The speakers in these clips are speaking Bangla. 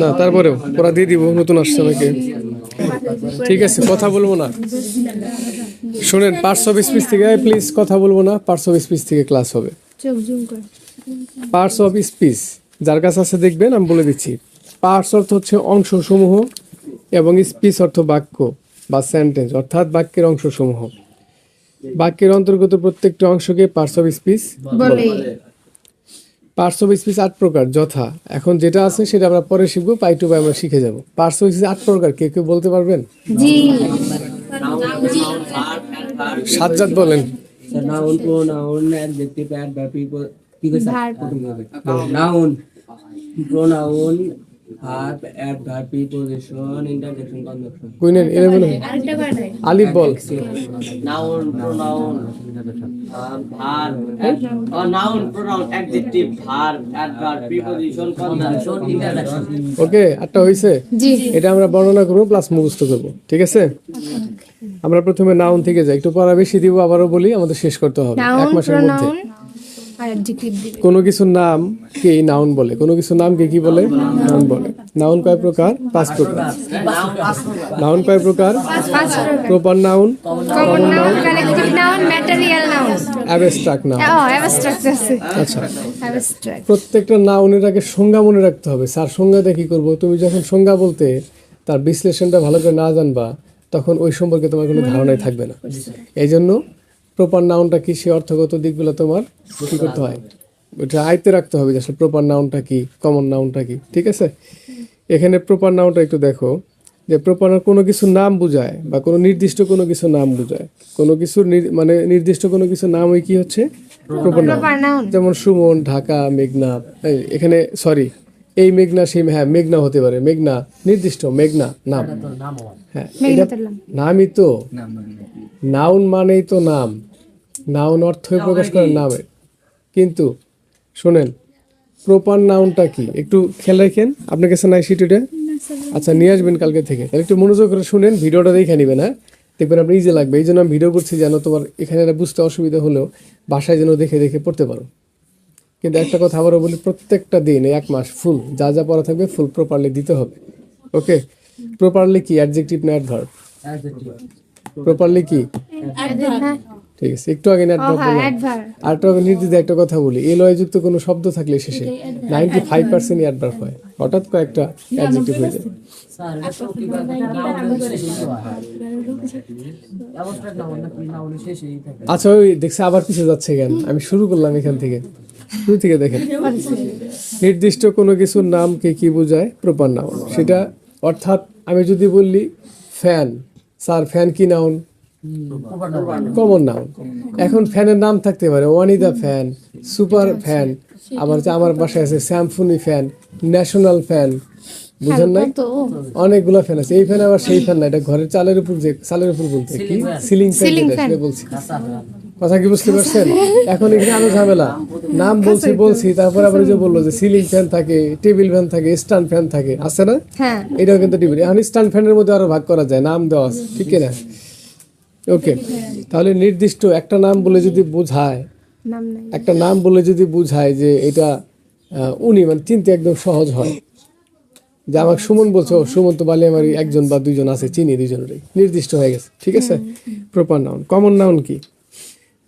না তারপরেও ওরা দিয়ে দিব নতুন আসছে নাকি? ঠিক আছে কথা বলব না। শোনেন পার্টস অফ স্পিচ থেকে প্লিজ কথা বলব না পার্টস অফ স্পিচ থেকে ক্লাস হবে। পার্টস অফ স্পিচ যার কাছে আছে দেখবেন আমি বলে দিচ্ছি। পার্টস অর্থ হচ্ছে অংশসমূহ এবং স্পিচ অর্থ বাক্য বা সেন্টেন্স অর্থাৎ বাক্যের অংশসমূহ। বাক্যের অন্তর্গত প্রত্যেকটি অংশকে পার্টস অফ স্পিচ বলে। পার্টস অফ স্পিচ আট প্রকার যথা। এখন যেটা আছে সেটা আমরা পরে শিখব পাই টু পাই আমরা শিখে যাব। পার্টস অফ স্পিচ আট প্রকার কে কেউ বলতে পারবেন? জি। সাজ্জাদ বলেন। নাউন adverb people কি কইছা? নাউন noun হাত এট এটা আমরা বর্ণনা করব প্লাস মুখস্থ করব ঠিক আছে? আমরা প্রথমে নাউন থেকে যাই একটু পড়া বেশি দিব আবারও বলি আমাদের শেষ করতে হবে এক মাসের মধ্যে। কোনো কিছুর নাম কে নাউন বলে? কোনো কিছুর নাম কে কি বলে? নাউন বলে। নাউন কয় প্রকার? পাঁচ প্রকার। নাউন কয় প্রকার? Proper noun? Common noun collective noun material noun. Abstract noun. ও অ্যাবস্ট্রাক্ট আছে। আচ্ছা। অ্যাবস্ট্রাক্ট প্রত্যেকটা নাউনের আগে সংজ্ঞা মনে রাখতে হবে। স্যার সংজ্ঞাটা কি করব? তুমি যখন সংজ্ঞা বলতে তার বিশ্লেষণটা ভালো করে না জানবা তখন ওই সম্পর্কে তোমার কোনো ধারণাই থাকবে না। এই জন্য প্রপার নাউনটা কি? সে অর্থগত দিকগুলো তোমার কি করতে হয়? ওটা আয়ত্তে রাখতে হবে যে আসলে প্রপার নাউনটা কি? কমন নাউনটা কি? ঠিক আছে? এখানে প্রপার নাউনটা একটু দেখো যে প্রপার কোনো কিছু নাম বোঝায় বা কোনো নির্দিষ্ট কোনো কিছু নাম বোঝায়। কোনো কিছুর নির- মানে নির্দিষ্ট কোনো কিছু নাম ওই কি হচ্ছে? প্রপার নাউন যেমন সুমন ঢাকা মেঘনা এই, এখানে সরি এই মেঘনা সেই হ্যাঁ মেঘনা হতে পারে মেঘনা নির্দিষ্ট মেঘনা নাম। হ্যাঁ। নামই তো। নাউন মানেই তো নাম। নাউন অর্থ প্রকাশ করে নামে। কিন্তু শোনেন প্রপার নাউনটা কি? একটু খেয়াল রাখেন আপনার কাছে নাই সিটিটা আচ্ছা নিয়ে আসবেন কালকে থেকে। তাহলে একটু মনোযোগ করে শুনেন ভিডিওটা দেখে নেবেন হ্যাঁ? দেখবেন আপনি ইজি লাগবে। এই জন্য আমি ভিডিও করছি যেন তোমার এখানে বুঝতে অসুবিধা হলেও বাসায় যেন দেখে দেখে পড়তে পারো। কিন্তু একটা কথা আবারও বলি প্রত্যেকটা দিন এক মাস ফুল যা যা পড়া থাকবে ফুল প্রপারলি দিতে হবে। ওকে প্রপারলি কি? অ্যাডজেক্টিভ না অ্যাডভার্ব প্রপারলি কি? হ্যাঁ ঠিক আছে একটু আগে অ্যাডভার্ব আর একটু আগে নির্দিষ্ট একটা কথা বলি এ লয়যুক্ত কোনো শব্দ থাকলে শেষে নাইনটি ফাইভ পার্সেন্ট অ্যাডভার্ব হয়। হঠাৎ কয়েকটা অ্যাডজেক্টিভ হয়ে যায়। আচ্ছা ওই দেখছে আবার পিছিয়ে যাচ্ছে কেন? আমি শুরু করলাম এখান থেকে। শুরু থেকে দেখেন। নির্দিষ্ট কোনো কিছুর নামকে কি বোঝায়? প্রপার নাউন সেটা অর্থাৎ আমি যদি বললি ফ্যান স্যার ফ্যান কি নাউন কমন নাউন এখন ফ্যানের নাম থাকতে পারে ওয়ানিদা ফ্যান সুপার ফ্যান আবার আমার বাসায় আছে স্যামফুনি ফ্যান ন্যাশনাল ফ্যান বুঝেন নাই? অনেকগুলো ফ্যান আছে। এই ফ্যান আবার সেই ফ্যান না এটা ঘরের চালের উপর যে চালের উপর বলতে কি? সিলিং ফ্যান বলছি। কথা কি বুঝতে পারছেন? এখন এখানে আরও ঝামেলা। নাম বলছি বলছি তারপর আবার যে বলল যে সিলিং ফ্যান থাকে টেবিল ফ্যান থাকে স্ট্যান্ড ফ্যান থাকে আছে না? হ্যাঁ। এটাও কিন্তু টেবিল এখন স্ট্যান্ড ফ্যানের মধ্যে আরও ভাগ করা যায় নাম দেওয়া আছে ঠিক না ওকে তাহলে নির্দিষ্ট একটা নাম বলে যদি বোঝায় নাম নাই। একটা নাম বলে যদি বুঝায় যে এটা উনি মানে চিনতে একদম সহজ হয়। যে আমাকে সুমন বলছো সুমন তো বালি আমার একজন বা দুইজন আছে চিনি দুইজনেরই। নির্দিষ্ট হয়ে গেছে ঠিক আছে? প্রপার নাউন কমন নাউন কি?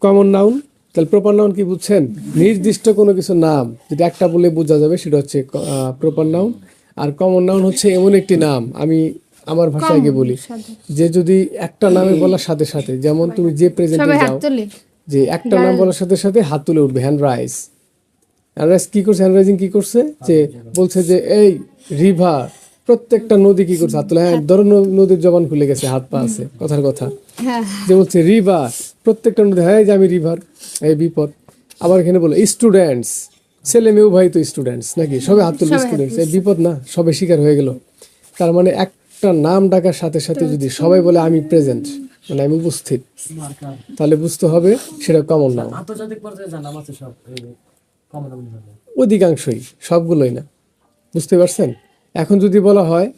কমন নাউন তাহলে প্রপার নাউন কি বুঝছেন? নির্দিষ্ট কোনো কিছু নাম যেটা একটা বলে বোঝা যাবে সেটা হচ্ছে প্রপার নাউন আর কমন নাউন হচ্ছে এমন একটি নাম আমি আমার ভাষায় গিয়ে বলি। যে যদি একটা নামে বলার সাথে সাথে যেমন তুমি যে প্রেজেন্টে হাত যাও যে একটা নাম বলার সাথে সাথে হাত তুলে উঠবে হ্যান্ড রাইজ হ্যান্ড রাইজ কি করছে? হ্যান্ড রাইজিং কি করছে? যে বলছে যে এই রিভার প্রত্যেকটা নদী কি করছে? হাত তুলে হ্যাঁ ধরো নদীর জবান খুলে গেছে হাত পা আছে কথার কথা। হ্যাঁ। যে বলছে রিভার প্রত্যেকটা নদী হ্যাঁ যে আমি রিভার এই বিপদ। আবার এখানে বলে স্টুডেন্টস ছেলে মেয়েও ভাই তো স্টুডেন্টস নাকি? সবে হাত তুলবে স্টুডেন্টস এই বিপদ না সবে শিকার হয়ে গেল। তার মানে একটা নাম ডাকার সাথে সাথে যদি সবাই বলে আমি প্রেজেন্ট মানে আমি উপস্থিত তাহলে বুঝতে হবে সেটা কমন নাম অধিকাংশই সবগুলোই না। বুঝতে পারছেন? এখন যদি বলা হয়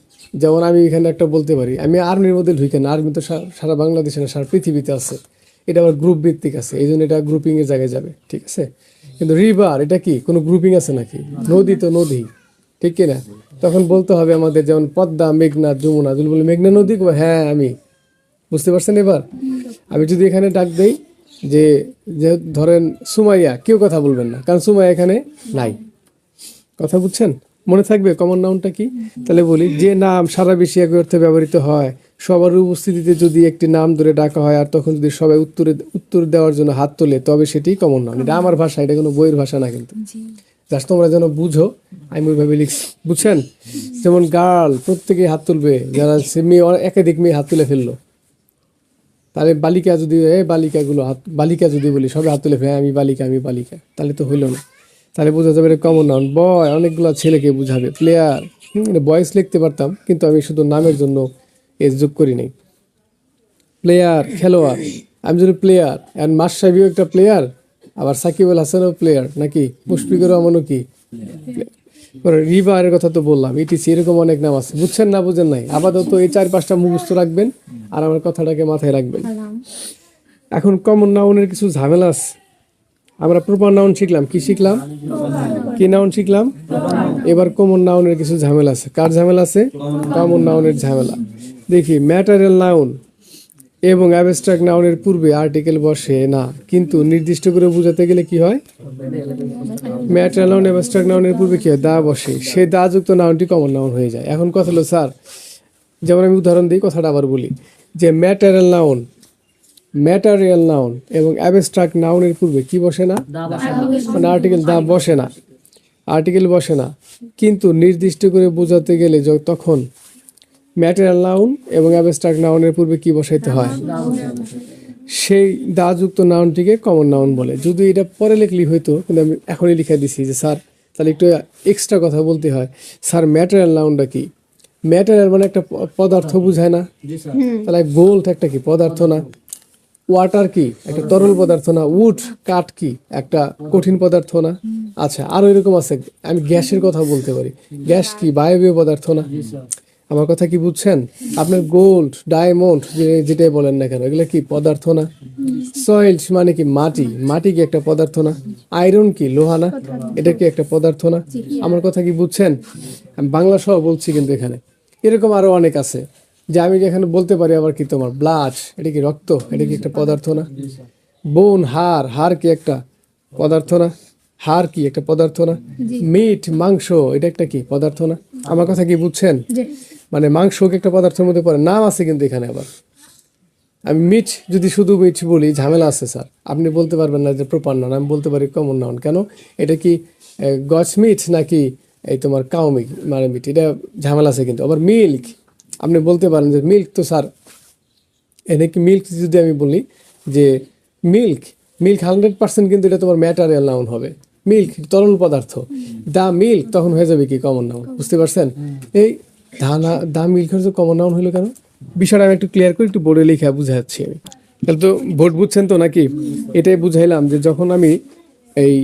যেমন আমি এখানে একটা বলতে পারি আমি আর্মির মধ্যে ঢুকে না আর্মি তো সারা বাংলাদেশে না সারা পৃথিবীতে আছে। এটা আবার গ্রুপ ভিত্তিক আছে, এই জন্য এটা গ্রুপিং এর জায়গায় যাবে, ঠিক আছে? কিন্তু রিভার এটা কি? কোনো গ্রুপিং আছে নাকি? নদী তো নদী, ঠিক কিনা? তখন বলতে হবে আমাদের যেমন পদ্মা, মেঘনা, যমুনা, যদি বলি মেঘনা নদী? হ্যাঁ আমি। বুঝতে পারছেন এবার? আমি যদি এখানে ডাক দেই যে ধরেন সুমাইয়া, কেউ কথা বলবেন না, কারণ সুমাইয়া এখানে নাই। কথা বুঝছেন? মনে থাকবে কমন নাউনটা কি? তাহলে বলি যে নাম সারা বিশ্বে একই অর্থে ব্যবহৃত হয় সবার উপস্থিতিতে যদি একটি নাম ধরে ডাকা হয় আর তখন যদি সবাই উত্তরে উত্তর দেওয়ার জন্য হাত তোলে তবে সেটি কমন নাউন এটা আমার ভাষা এটা কোনো বইয়ের ভাষা না কিন্তু। জাস্ট তোমরা যেন বুঝো আমি ওইভাবে লিখছি। বুঝছেন? যেমন গার্ল প্রত্যেকেই হাত তুলবে। যারা সে মেয়ে একাধিক মেয়ে হাত তুলে ফেলল। তাহলে বালিকা যদি এ বালিকাগুলো হাত বালিকা যদি বলি সবাই হাত তুলে ফেলে আমি বালিকা আমি বালিকা। তাহলে তো হইল না। তাহলে বোঝা যাবে এটা কমন নাউন বয় অনেকগুলো ছেলেকে বুঝাবে। প্লেয়ার বয়েস লিখতে পারতাম কিন্তু আমি শুধু নামের জন্য এস যোগ করি নাই। প্লেয়ার খেলোয়াড়। আমি যদি প্লেয়ার অ্যান্ড মাসাবিও একটা প্লেয়ার আবার সাকিব আল হাসানও প্লেয়ার নাকি? মুশফিকুর রহমানও কি? রিভারের কথা তো বললাম ইটিসি এরকম অনেক নাম আছে। বুঝছেন না বুঝেন নাই? আপাতত এই চার পাঁচটা মুখস্থ রাখবেন আর আমার কথাটাকে মাথায় রাখবেন। এখন কমন নাউনের কিছু ঝামেলা আছে। আমরা প্রপার নাউন শিখলাম। কি শিখলাম? কি নাউন শিখলাম? এবার কমন নাউনের কিছু ঝামেলা আছে। কার ঝামেলা আছে? কমন নাউনের ঝামেলা। দেখি ম্যাটারিয়াল নাউন এবং অ্যাবস্ট্রাক্ট নাউনের পূর্বে আর্টিকেল বসে না। কিন্তু নির্দিষ্ট করে বোঝাতে গেলে কি হয়? ম্যাটারিয়াল নাউন অ্যাবস্ট্রাক্ট নাউনের পূর্বে কি হয়? দা বসে। সেই দা যুক্ত নাউনটি কমন নাউন হয়ে যায়। এখন কথা হলো, স্যার, যেমন আমি উদাহরণ দিই, কথাটা আবার বলি। যে ম্যাটারিয়াল নাউন ম্যাটারিয়াল নাউন এবং অ্যাবস্ট্রাক্ট নাউনের পূর্বে কি বসে না? মানে আর্টিকেল দা বসে না। আর্টিকেল বসে না। কিন্তু নির্দিষ্ট করে বোঝাতে গেলে তখন ম্যাটেরিয়াল নাউন এবং অ্যাবস্ট্রাক্ট নাউনের পূর্বে কি বসাইতে হয়? সেই দাযুক্ত নাউনটিকে কমন নাউন বলে। যদি এটা পরে লিখলি হয়তো কিন্তু আমি এখনই লিখে দিছি যে স্যার তাহলে একটু এক্সট্রা কথা বলতে হয়। স্যার ম্যাটেরিয়াল নাউনটা কি? ম্যাটেরিয়াল মানে একটা পদার্থ বুঝায় না। জি স্যার। তাহলে গোল্ড একটা কি? পদার্থ না। ওয়াটার কি একটা তরল পদার্থ না উড কাঠ কি একটা কঠিন পদার্থ না। আচ্ছা আরও এরকম আছে আমি গ্যাসের কথা বলতে পারি। গ্যাস কি বায়বীয় পদার্থ না? আমার কথা কি বুঝছেন? আপনার গোল্ড ডায়মন্ড যেটাই বলেন না কেন এগুলো কি পদার্থ না? সয়েল মানে কি মাটি? মাটি কি একটা পদার্থ না? আয়রন কি লোহা না? এটা কি একটা পদার্থ না? আমার কথা কি বুঝছেন? আমি বাংলা সহ বলছি কিন্তু এখানে। এরকম আরও অনেক আছে। যে আমি যেখানে বলতে পারি আবার কি তোমার? ব্লাড এটা কি রক্ত? এটা কি একটা পদার্থ না? বোন হাড় হাড় কি একটা পদার্থ না? হাড় কি একটা পদার্থ না? মিট মাংস এটা একটা কি পদার্থ না? আমার কথা কি বুঝছেন? মানে মাংস কি একটা পদার্থের মধ্যে পড়ে? নাম আছে কিন্তু এখানে আবার। আমি মিট যদি শুধু মিট বলি ঝামেলা আছে স্যার। আপনি বলতে পারবেন না যে প্রপার নাউন আমি বলতে পারি কমন নাউন কেন? এটা কি গছ মিট নাকি এই তোমার কাউ মিট মানে মিট? এটা ঝামেলা আছে কিন্তু। আবার মিল্ক আপনি বলতে পারেন যে মিল্ক তো স্যার এনে কি মিল্ক যদি আমি বলি যে মিল্ক মিল্ক হান্ড্রেড পার্সেন্ট কিন্তু এটা তোমার ম্যাটারিয়াল নাউন হবে। মিল্ক তরল পদার্থ। দা মিল্ক তখন হয়ে যাবে কি কমন নাউন বুঝতে পারছেন? এই দা না, দা মিল্ক হচ্ছে কমন নাউন হলো কেন? বিষয়টা আমি একটু ক্লিয়ার করে একটু বোর্ডে লিখে বুঝাচ্ছি আমি। তাহলে তো বোর্ড বুঝছেন তো নাকি? এটাই বুঝাইলাম যে যখন আমি এই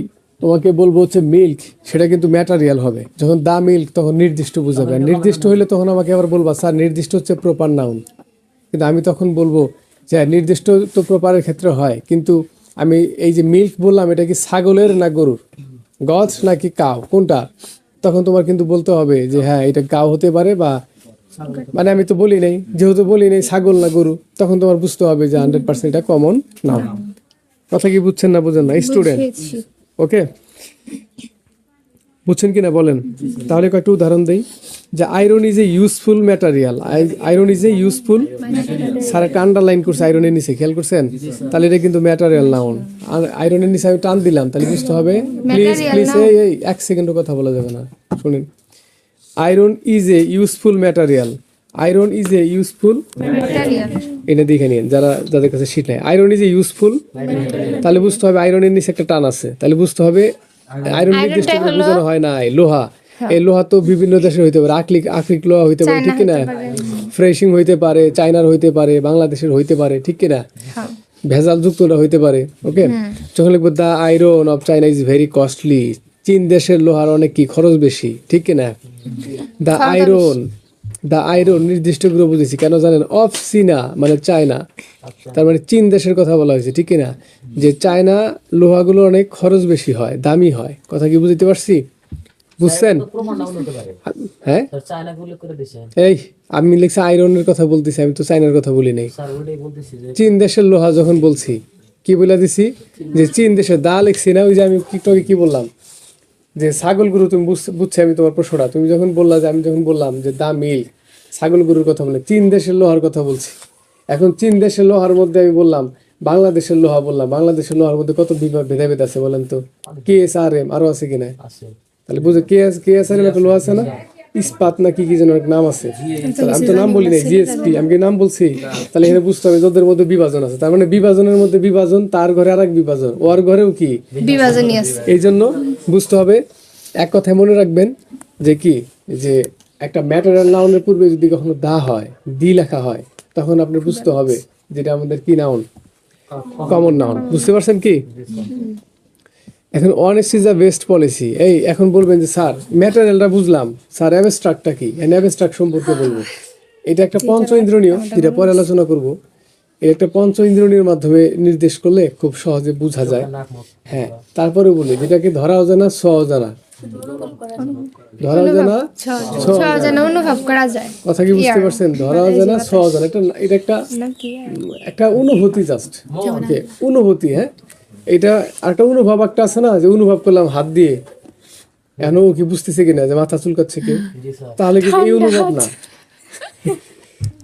তোমাকে বলব হচ্ছে মিল্ক সেটা কিন্তু ম্যাটারিয়াল হবে। যখন দা মিল্ক তখন নির্দিষ্ট বুঝাবে। আর নির্দিষ্ট হলে তখন আমাকে আবার বলবা স্যার নির্দিষ্ট হচ্ছে প্রপার নাউন কিন্তু আমি তখন বলব যে নির্দিষ্ট তো প্রপারের ক্ষেত্রে হয় কিন্তু আমি এই যে মিল্ক বললাম এটা কি ছাগলের না গরুর? গছ নাকি কাউ? কোনটা? তখন তোমার কিন্তু বলতে হবে যে হ্যাঁ এটা কাউ হতে পারে বা মানে আমি তো বলি নাই যেহেতু বলি নাই ছাগল না গরু তখন তোমার বুঝতে হবে যে হান্ড্রেড পার্সেন্ট এটা কমন নাও কথা কি বুঝছেন না বুঝেন না? স্টুডেন্ট। ওকে বুঝছেন কি না বলেন? তাহলে কয়েকটা উদাহরণ দেই। যে iron is a useful material iron is a useful sir একটা আন্ডারলাইন করছে আয়রনের নিচে খেয়াল করছেন? তাহলে এটা কিন্তু ম্যাটারিয়াল নাউন আয়রনের নিচে আমি টান দিলাম তাহলে বুঝতে হবে। প্লিজ প্লিজ এই এক সেকেন্ডও কথা বলা যাবে না শুনেন। Iron is a useful material iron is a useful Material. এটা দেখে নিন যারা যাদের কাছে শীত নাই। আয়রন ইজ এ ইউজফুল তাহলে বুঝতে হবে আয়রনের নিচে একটা টান আছে। তাহলে বুঝতে হবে আয়রন নির্দিষ্ট বোঝানো হয় না লোহা। এই লোহা তো বিভিন্ন দেশের হইতে পারে আকলিক আকরিক লোহা হইতে পারে ঠিক কিনা? ফ্রেশিং হইতে পারে চায়নার হইতে পারে বাংলাদেশের হইতে পারে ঠিক কিনা? হ্যাঁ। ভেজাল যুক্তটা হইতে পারে ওকে? যখন লিখব the iron of China is very costly চীন দেশের লোহার অনেক কি খরচ বেশি ঠিক কিনা? দ্য আয়রন দ্য আয়রন নির্দিষ্ট করে বুঝেছি কেন জানেন? অফ চীনা মানে চায়না তার মানে চীন দেশের কথা বলা হয়েছে ঠিক কিনা? যে চায়না লোহাগুলো অনেক খরচ বেশি হয় দামি হয়। কথা কি বুঝতে পারছি? বুঝছেন? হ্যাঁ? এই আমি লিখছি আয়রনের কথা বলতেছি আমি তো চায়নার কথা বলি নাই। চীন দেশের লোহা যখন বলছি কি বলে দিছি? যে চীন দেশের দা লিখছি না ওই যে আমি টিকটকে কি বললাম? যে ছাগল গরু তুমি বুঝছি আমি তোমার প্রশ্নটা। তুমি যখন বললা যে আমি যখন বললাম যে দা মিল্ক ছাগল গরুর কথা বলে চীন দেশের লোহার কথা বলছি। এখন চীন দেশের লোহার মধ্যে আমি বললাম বাংলাদেশের লোহা বললাম বাংলাদেশের লোহার মধ্যে কত বিভাগ ভেদাভেদ আছে বলেন তো? কে এস আর এম আরও আছে কিনা তাহলে বুঝে K S K S R M একটা লোহা আছে না? ইস্পাত না কি কি যেন এক নাম আছে? তাহলে আমি তো নাম বলি নাই। জিএসপি আমি কি নাম বলছি? তাহলে এখানে বুঝতে হবে যে ওদের মধ্যে বিভাজন আছে। তার মানে বিভাজনের মধ্যে বিভাজন তার ঘরে আরেক বিভাজন। ওর ঘরেও কি? বিভাজনী আছে এই জন্য বুঝতে হবে এক কথায় মনে রাখবেন যে কি? যে একটা ম্যাটেরিয়াল নাউনের পূর্বে যদি কখনো দা হয় দি লেখা হয় তখন আপনি বুঝতে হবে যেটা আমাদের কি নাউন? কমন। নাউন। বুঝতে পারছেন কি? এখন honest is the best policy এই এখন বলবেন যে স্যার ম্যাটেরিয়ালটা বুঝলাম। স্যার অ্যাবস্ট্রাক্টটা কি? অ্যাবস্ট্রাক্ট সম্পর্কে বলব। এটা একটা পঞ্চ ইন্দ্রনীয় যেটা পরে আলোচনা করব। এটা একটা পঞ্চ ইন্দ্রণীর মাধ্যমে নির্দেশ করলে খুব সহজে বোঝা যায়। হ্যাঁ তারপরে বলি যেটাকে ধরাও জানা সহ জানা ধরাও জানা সহজে অনুভব করা যায়। কথা কি বুঝতে পারছেন? ধরাও জানা সহ জানা এটা এটা একটা নাম কি? আর? একটা অনুভূতি জাস্ট অনুভূতি হ্যাঁ? এটা একটা অনুভব একটা আছে না যে অনুভব করলাম হাত দিয়ে। এখন ও কি বুঝতেছে কিনা যে মাথা চুলকাচ্ছে স্যার। তাহলে কিন্তু এই অনুভব না?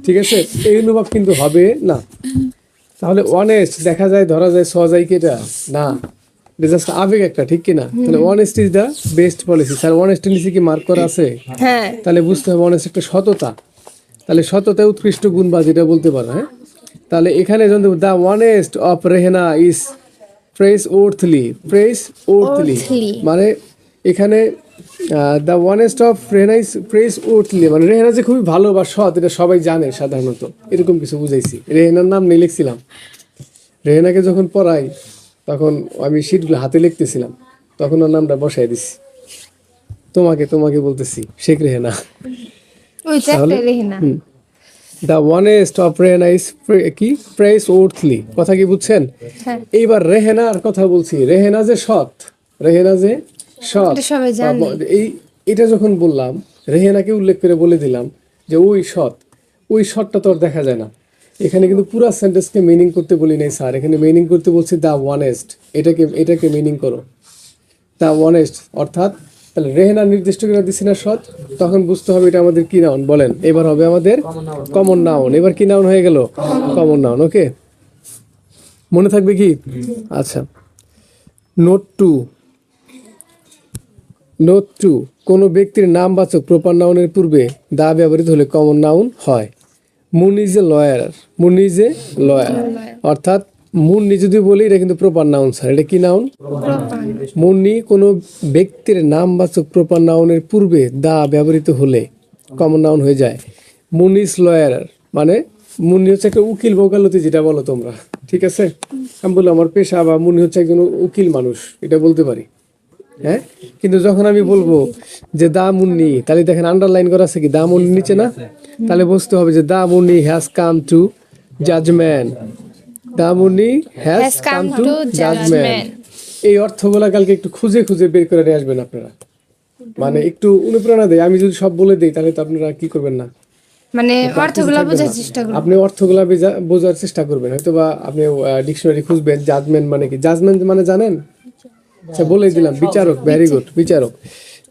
ঠিক আছে এই অনুভব কিন্তু হবে না। তাহলে অনেস্ট দেখা যায় ধরা যায় সহজাই কি এটা? না। জাস্ট আবেগ একটা ঠিক কিনা? তাহলে honest is the best policy sir honest নিচে কি মার্ক করা আছে? হ্যাঁ। তাহলে বুঝতে হবে অনেস্ট একটা সততা। তাহলে সততা উৎকৃষ্ট গুণ বা যেটা বলতে পারো হ্যাঁ? তাহলে এখানে the honest of Rehena is praiseworthy praiseworthy মানে এখানে the honest of Rehena is praiseworthy মানে রেহেনা যে খুবই ভালো বা সৎ এটা সবাই জানে সাধারণত। এরকম কিছু বুঝাইছি। রেহেনার নাম নিয়ে লিখছিলাম। রেহেনাকে যখন পড়াই তখন আমি শিটগুলো হাতে লিখতেছিলাম। তখন ওর নামটা বসাই দিছি। তোমাকে তোমাকে বলতেছি শেখ রেহেনা। ওই তো একটা Rehena. The honest of Rehena is কি? প্রেস ওর্থলি কথা কি বুঝছেন? হ্যাঁ। এইবার রেহেনার কথা বলছি। রেহেনা যে সৎ। রেহেনা যে সৎ। এই এটা যখন বললাম রেহেনাকে উল্লেখ করে বলে দিলাম যে ওই সৎ। ওই সৎটা তো আর দেখা যায় না। এখানে কিন্তু পুরো সেন্টেন্সকে মিনিং করতে বলি নাই স্যার এখানে মিনিং করতে বলছি দ্য ওয়ানেস্ট এটাকে এটাকে মিনিং করো। দ্য ওয়ানেস্ট অর্থাৎ তাহলে রেহেনা নির্দিষ্ট করে দিচ্ছি না সৎ তখন বুঝতে হবে এটা আমাদের কি নাউন বলেন। এবার হবে আমাদের কমন নাউন এবার কি নাউন হয়ে গেল? কমন নাউন ওকে মনে থাকবে কি? আচ্ছা। নোট টু নোট টু কোনো ব্যক্তির নামবাচক প্রপার নাউনের পূর্বে দা ব্যবহৃত হলে কমন নাউন হয়। Moon is a lawyer. Moon is a lawyer. অর্থাৎ মুন্নি যদি বলি, এটা কিন্তু প্রপার নাউন স্যার এটা কি নাউন মুন্নি কোনো ব্যক্তির নাম নামবাচক প্রপার নাউনের পূর্বে দা ব্যবহৃত হলে কমন নাউন হয়ে যায়। মুন ইজ লয়ার মানে মুন্নি হচ্ছে একটা উকিল বকালতি যেটা বলো তোমরা। ঠিক আছে? আমি বললাম, আমার পেশা বা মুন্নি হচ্ছে একজন উকিল মানুষ। এটা বলতে পারি। হ্যাঁ? কিন্তু যখন আমি বলব যে দা মুন্নি, তাহলে দেখেন আন্ডারলাইন করা আছে কি? দা মুন্নি নিচে না? তাহলে বুঝতে হবে যে the Munni has come to judgement has come to judgement এই অর্থগুলা কালকে একটু খুঁজে খুঁজে বের করে নিয়ে আসবেন আপনারা। মানে একটু অনুপ্রেরণা দেয় আমি যদি সব বলে দিই তাহলে তো আপনারা কি করবেন না? মানে অর্থগুলো বোঝার চেষ্টা করব আপনি অর্থগুলা বোঝার চেষ্টা করবেন। হয়তো বা আপনি ডিকশনারি খুঁজবেন জাজমেন্ট মানে কি? জাজমেন্ট মানে জানেন? আচ্ছা বলে দিলাম। বিচারক ভেরি গুড বিচারক।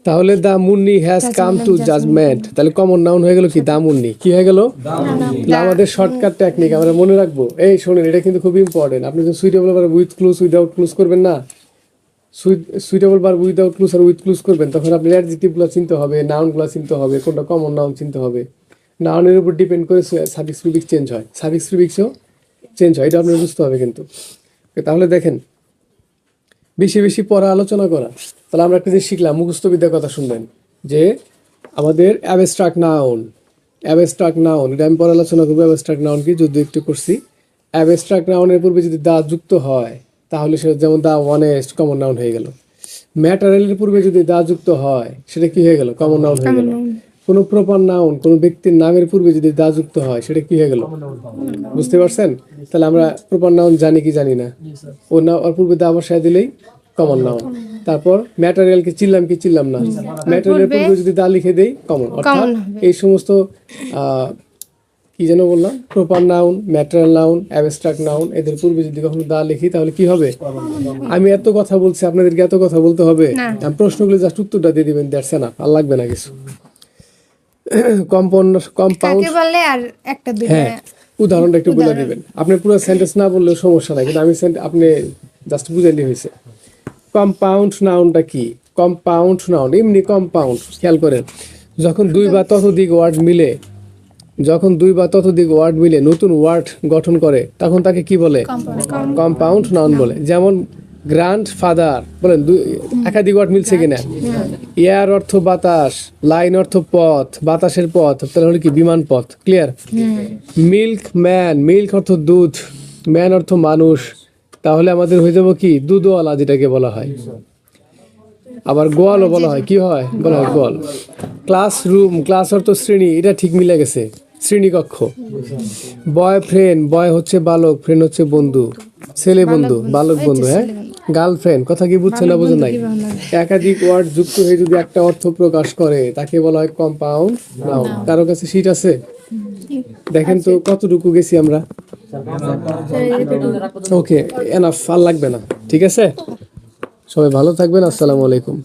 তাহলে the Munni has come to judgement তাহলে কমন নাউন হয়ে গেল কি? দা মুন্নি কি হয়ে গেল? তাহলে আমাদের শর্টকাট টেকনিক আমরা মনে রাখব। এই শোনেন এটা কিন্তু খুব ইম্পর্টেন্ট আপনি যখন suitable bar with clause without clause করবেন না সুইটেবল বার উইদাউট ক্লুজ আর উইথ ক্লুজ করবেন তখন আপনি অ্যাডজেক্টিভগুলো চিনতে হবে নাউনগুলো চিনতে হবে কোনটা কমন নাউন চিনতে হবে। নাউনের উপর ডিপেন্ড করে সার্ভিস প্রিফিক্স চেঞ্জ হয়। সার্ভিস প্রিফিক্সও চেঞ্জ হয়। এটা আপনার বুঝতে হবে কিন্তু। তাহলে দেখেন বেশি বেশি পড়া আলোচনা করা। তাহলে আমরা একটা জিনিস শিখলাম মুখস্থ বিদ্যার কথা শুনবেন যে আমাদের অ্যাবস্ট্রাক্ট নাউন অ্যাবস্ট্রাক্ট নাউন এটা আমি পরে আলোচনা করব অ্যাবস্ট্রাক্ট নাউন কি যদি একটু করছি। অ্যাবস্ট্রাক্ট নাউনের পূর্বে যদি দা যুক্ত হয় তাহলে সেটা যেমন দা ওয়ানেস্ট কমন নাউন হয়ে গেল। ম্যাটারিয়ালের পূর্বে যদি দা যুক্ত হয় সেটা কি হয়ে গেল? কমন নাউন হয়ে গেল। কোনো প্রপার নাউন কোনো ব্যক্তির নামের পূর্বে যদি দা যুক্ত হয় সেটা কি হয়ে গেল? বুঝতে পারছেন? তাহলে আমরা প্রপার নাউন জানি কি জানি না। জি স্যার ও না ওর পূর্বে দা বসায় দিলেই কমন নাউন তারপর ম্যাটেরিয়াল কি চিনলাম কি চিনলাম না? ম্যাটেরিয়াল পূর্বে যদি দা লিখে দেই কমন অর্থাৎ এই সমস্ত কি যেন বললাম? Proper noun material noun abstract noun এদের পূর্বে যদি কখনো দা লিখি তাহলে কি হবে? আমি এত কথা বলছি আপনাদেরকে এত কথা বলতে হবে। প্রশ্নগুলো জাস্ট উত্তরটা দিয়ে দিবেন দ্যাটস এনাফ আর লাগবে না কিছু। কম্পাউন্ড কম্পাউন্ড বলে আর একটা দুইটা হ্যাঁ উদাহরণটা একটু বলে দিবেন। আপনি পুরো সেন্টেন্স না বললেও সমস্যা নাই কিন্তু আমি আপনি জাস্ট বুঝাইলে হয়েছে। কম্পাউন্ড নাউনটা কি? কম্পাউন্ড নাউন এমনি কম্পাউন্ড খেয়াল করেন। যখন দুই বা ততোধিক ওয়ার্ড মিলে যখন দুই বা ততোধিক ওয়ার্ড মিলে নতুন ওয়ার্ড গঠন করে তখন তাকে কি বলে? কম্পাউন্ড নাউন বলে। যেমন গ্র্যান্ড ফাদার বলেন দুই একাধিক ওয়ার্ড মিলছে কিনা? এয়ার অর্থ বাতাস লাইন অর্থ পথ বাতাসের পথ তাহলে হলো কি? বিমান পথ ক্লিয়ার মিল্ক ম্যান মিল্ক অর্থ দুধ ম্যান অর্থ মানুষ। তাহলে আমাদের হয়ে যাব কি? দুধওয়ালা যেটাকে বলা হয়। আবার গোয়ালও বলা হয়। কি হয়? বলা হয় গোয়াল। ক্লাসরুম ক্লাস অর্থ শ্রেণি এটা ঠিক মিলে গেছে। শ্রেণীকক্ষ। বয় ফ্রেন্ড বয় হচ্ছে বালক ফ্রেন্ড হচ্ছে বন্ধু। ছেলে বন্ধু বালক বন্ধু হ্যাঁ? গার্লফ্রেন্ড কথা কি বুঝছে না বোঝেন নাই? একাধিক ওয়ার্ড যুক্ত হয়ে যদি একটা অর্থ প্রকাশ করে তাকে বলা হয় কম্পাউন্ড নাউন। কারও কাছে শীট আছে? দেখেন তো কতটুকু গেছি আমরা। ওকে এনাফ আর লাগবে না ঠিক আছে? সবাই ভালো থাকবেন আসসালামু আলাইকুম।